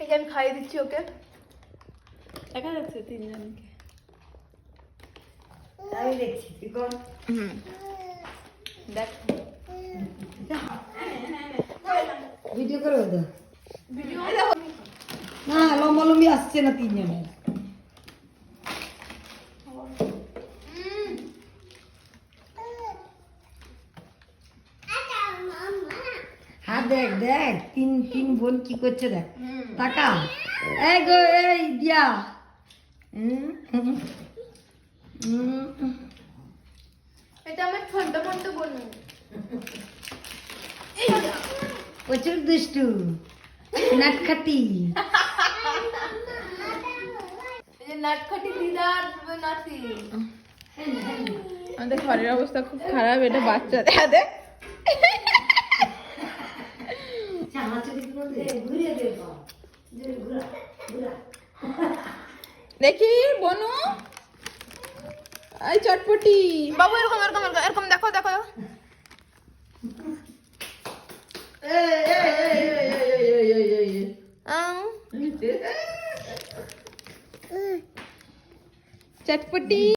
এই যে আমি খাইয়ে দিচ্ছি ওকে। দেখা যাচ্ছে তিনজনকে। আমি দেখছি তুই কর। দেখ। ভিডিও করে তো ভিডিও না লম্বালম্বি আসছে না তিনজনের। হ্যাঁ দেখ দেখ তিন তিন বোন কি করছে দেখ। টাকা এই গো এই দিয়া। হুম, হুম, হুম। এটা আমার ছোট ছোট বোন প্রচুর দুষ্টু। নাটখাটি নাটখাটি দিদার নাতি। আমাদের ঘরের অবস্থা খুব খারাপ এটা বাচ্চা। দেখা। দেখি বনু এই চটপটি বাবু এরকম এরকম এরকম দেখো দেখো চটপটি